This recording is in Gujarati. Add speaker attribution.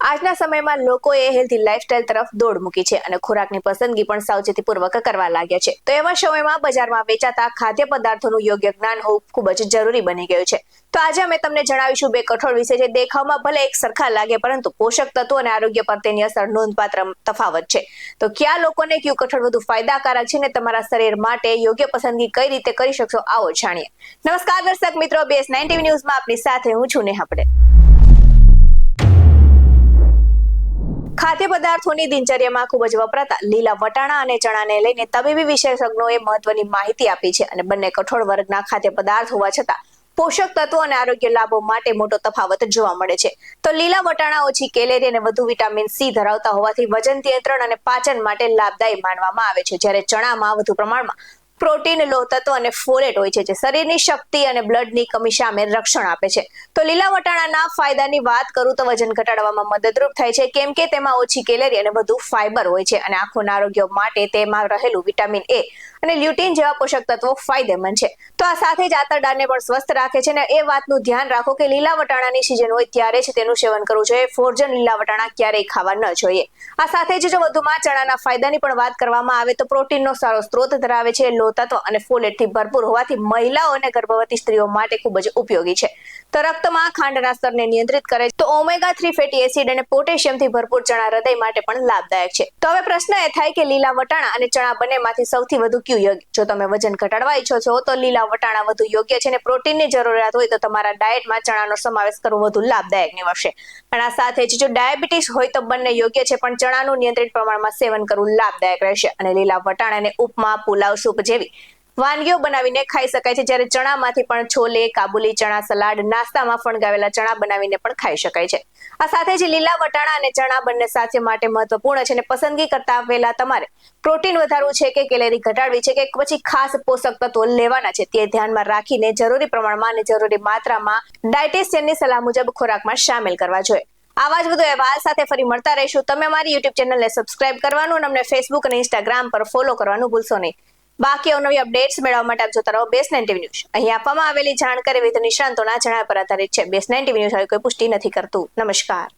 Speaker 1: આજના સમયમાં લોકોએ હેલ્ધી લાઇફસ્ટાઇલ તરફ દોડ મૂકી છે અને ખોરાકની પસંદગી પણ સાવચેતીપૂર્વક કરવા લાગ્યા છે. તો એવા સમયમાં બજારમાં વેચાતા ખાદ્ય પદાર્થોનું યોગ્ય જ્ઞાન હોવું ખૂબ જ જરૂરી બની ગયું છે. તો આજે અમે તમને જણાવીશું બે કઠોળ વિશે જે દેખાવમાં ભલે એક સરખા લાગે પરંતુ પોષક તત્વો અને આરોગ્ય પર તેની અસર નોંધપાત્ર તફાવત છે. તો કયા લોકોને કયું કઠોળ વધુ ફાયદાકારક છે ને તમારા શરીર માટે યોગ્ય પસંદગી કઈ રીતે કરી શકશો આવો જાણીએ. નમસ્કાર દર્શક મિત્રો બેસ નાઇન્ટી ન્યૂઝમાં આપની સાથે હું છું નેહા પટેલ. ખાદ્ય પદાર્થોની દિનચર્યામાં ખૂબ જ વપરાતા લીલા વટાણા અને ચણાને લઈને તબીબી વિશેષજ્ઞોએ મહત્વની માહિતી આપી છે અને બંને કઠોળ વર્ગના ખાદ્ય પદાર્થ હોવા છતાં પોષક તત્વો અને આરોગ્ય લાભો માટે મોટો તફાવત જોવા મળે છે. તો લીલા વટાણા ઓછી કેલેરી અને વધુ વિટામિન સી ધરાવતા હોવાથી વજન નિયંત્રણ અને પાચન માટે લાભદાયી માનવામાં આવે છે. જ્યારે ચણામાં વધુ પ્રમાણમાં પ્રોટીન લોહ તત્વ અને ફોલેટ હોય છે જે શરીરની શક્તિ અને બ્લડની કમી સામે રક્ષણ આપે છે. તો લીલા વટાણાના ફાયદાની વાત કરું તો વજન ઘટાડવામાં મદદરૂપ થાય છે. કેમ કે તેમાં ઓછી કેલેરી અને વધુ ફાઈબર હોય છે અને આંખોના આરોગ્ય માટે તેમાં રહેલું વિટામિન એ અને લ્યુટીન જેવા પોષક તત્વો ફાયદેમંદ છે. તો આ સાથે જ આંતરડાને પણ સ્વસ્થ રાખે છે અને એ વાતનું ધ્યાન રાખો કે લીલા વટાણાની સિઝન હોય ત્યારે જ તેનું સેવન કરવું જોઈએ. ફોર્જન લીલા વટાણા ક્યારેય ખાવા ન જોઈએ. આ સાથે જ જો વધુમાં ચણાના ફાયદાની પણ વાત કરવામાં આવે તો પ્રોટીનનો સારો સ્ત્રોત ધરાવે છે. તત્વ અને ફોલેટથી ભરપૂર હોવાથી મહિલાઓ અને ગર્ભવતી સ્ત્રીઓ માટે ખૂબ જ ઉપયોગી છે. તો રક્તમાં ખાંડના સ્તરને નિયંત્રિત કરે તો ઓમેગા થ્રી ફેટી એસિડ અને પોટેશિયમથી ભરપૂર ચણા હૃદય માટે પણ લાભદાયક છે. તો હવે પ્રશ્ન એ થાય કે લીલા વટાણા અને ચણા બંનેમાંથી સૌથી વધુ કયું યોગ્ય? જો તમે વજન ઘટાડવા ઈચ્છો છો, તો લીલા વટાણા વધુ યોગ્ય છે અને પ્રોટીનની જરૂરિયાત હોય તો તમારા ડાયટમાં ચણાનો સમાવેશ કરવો વધુ લાભદાયક નીવડશે. પણ આ સાથે જ જો ડાયાબિટીસ હોય તો બંને યોગ્ય છે, પણ ચણાનું નિયંત્રિત પ્રમાણમાં સેવન કરવું લાભદાયક રહેશે. અને લીલા વટાણાને ઉપમા, પુલાવ, સૂપ જેવી વાનગીઓ બનાવીને ખાઈ શકાય છે. જ્યારે ચણામાંથી પણ છોલે, કાબુલી ચણા સલાડ, નાસ્તામાં ફણગાવેલા ચણા બનાવીને પણ ખાઈ શકાય છે. આ સાથે જ લીલા વટાણા અને ચણા બંને સાથે માટે મહત્વપૂર્ણ છે અને પસંદગી કરતા પહેલા તમારે પ્રોટીન વધારવું છે કે કેલેરી ઘટાડવી છે કે પછી ખાસ પોષક તત્વો લેવાના છે તે ધ્યાનમાં રાખીને જરૂરી પ્રમાણમાં અને જરૂરી માત્રામાં ડાયટિશિયનની સલાહ મુજબ ખોરાકમાં સામેલ કરવા જોઈએ. આવા જ બધો અહેવાલ સાથે ફરી મળતા રહીશું. તમે અમારી યુટ્યુબ ચેનલને સબસ્ક્રાઇબ કરવાનું અને અમને ફેસબુક અને ઇન્સ્ટાગ્રામ પર ફોલો કરવાનું ભૂલશો નહીં. બાકી અવનવી અપડેટ્સ મેળવવા માટે આપ જોતા રહો બેસ નાઇન્ટી ન્યૂઝ અહીં આપવામાં આવેલી જાણકારી વિવિધ નિષ્ણાંતોના જણાવ્યા પર આધારિત છે. બેસ નાઇન્ટી ન્યૂઝ હવે કોઈ પુષ્ટિ નથી કરતું. નમસ્કાર.